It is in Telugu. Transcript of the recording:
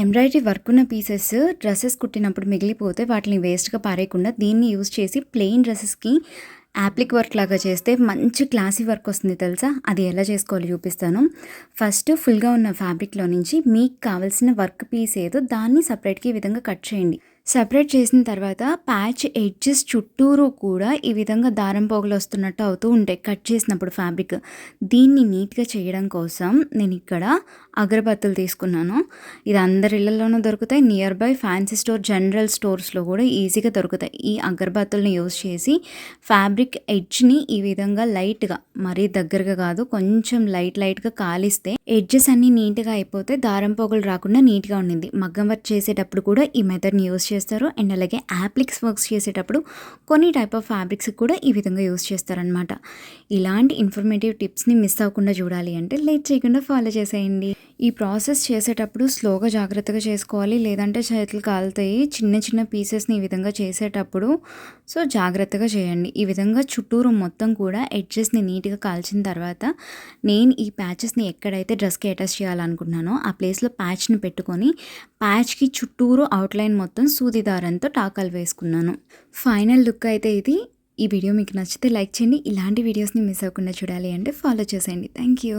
ఎంబ్రాయిడరీ వర్క్ ఉన్న పీసెస్ డ్రెస్సెస్ కుట్టినప్పుడు మిగిలిపోతే వాటిని వేస్ట్గా పారేయకుండా దీన్ని యూజ్ చేసి ప్లెయిన్ డ్రెస్సెస్కి యాప్లిక్ వర్క్ లాగా చేస్తే మంచి క్లాసీ వర్క్ వస్తుంది తెలుసా? అది ఎలా చేసుకోవాలో చూపిస్తాను. ఫస్ట్ ఫుల్గా ఉన్న ఫ్యాబ్రిక్లో నుంచి మీకు కావాల్సిన వర్క్ పీస్ ఏదో దాన్ని సపరేట్గా ఈ విధంగా కట్ చేయండి. సపరేట్ చేసిన తర్వాత ప్యాచ్ ఎడ్జెస్ చుట్టూరు కూడా ఈ విధంగా దారం పోగులు వస్తున్నట్టు అవుతూ ఉంటాయి. కట్ చేసినప్పుడు ఫ్యాబ్రిక్. దీన్ని నీట్గా చేయడం కోసం నేను ఇక్కడ అగరబత్తులు తీసుకున్నాను. ఇది అందరి ఇళ్ళలోనూ దొరుకుతాయి. Near by fancy store general స్టోర్స్లో కూడా ఈజీగా దొరుకుతాయి. ఈ అగరబత్తుల్ని యూజ్ చేసి ఫ్యాబ్రిక్ ఎడ్జ్ని ఈ విధంగా లైట్గా మరీ దగ్గరగా కాదు కొంచెం లైట్ లైట్గా కాలిస్తే ఎడ్జెస్ అన్నీ నీట్గా అయిపోతే దారం పోగులు రాకుండా నీట్గా ఉండింది. మగ్గం వర్క్ చేసేటప్పుడు కూడా ఈ మెథడ్ని యూస్ చేస్తారు అండ్ అలాగే యాప్లిక్స్ వర్క్స్ చేసేటప్పుడు కొన్ని టైప్ ఆఫ్ ఫ్యాబ్రిక్స్ కూడా ఈ విధంగా యూస్ చేస్తారనమాట ఇలాంటి ఇన్ఫర్మేటివ్ టిప్స్ని మిస్ అవ్వకుండా చూడాలి అంటే లేట్ చేయకుండా ఫాలో చేసేయండి. ఈ ప్రాసెస్ చేసేటప్పుడు స్లోగా జాగ్రత్తగా చేసుకోవాలి. లేదంటే చేతులు కాలుతాయి. చిన్న చిన్న పీసెస్ని ఈ విధంగా చేసేటప్పుడు సో జాగ్రత్తగా చేయండి. ఈ విధంగా చుట్టూరు మొత్తం కూడా ఎడ్జెస్ని నీట్గా కాల్చిన తర్వాత నేను ఈ ప్యాచెస్ని ఎక్కడైతే డ్రెస్కి అటాచ్ చేయాలనుకుంటున్నానో ఆ ప్లేస్లో ప్యాచ్ని పెట్టుకొని ప్యాచ్కి చుట్టూరు అవుట్లైన్ మొత్తం సూది దారంతో టాకాలు వేసుకున్నాను. ఫైనల్ లుక్ అయితే ఇది. ఈ వీడియో మీకు నచ్చితే లైక్ చేయండి. ఇలాంటి వీడియోస్ని మిస్ అవ్వకుండా చూడాలి అంటే ఫాలో చేసేయండి. Thank you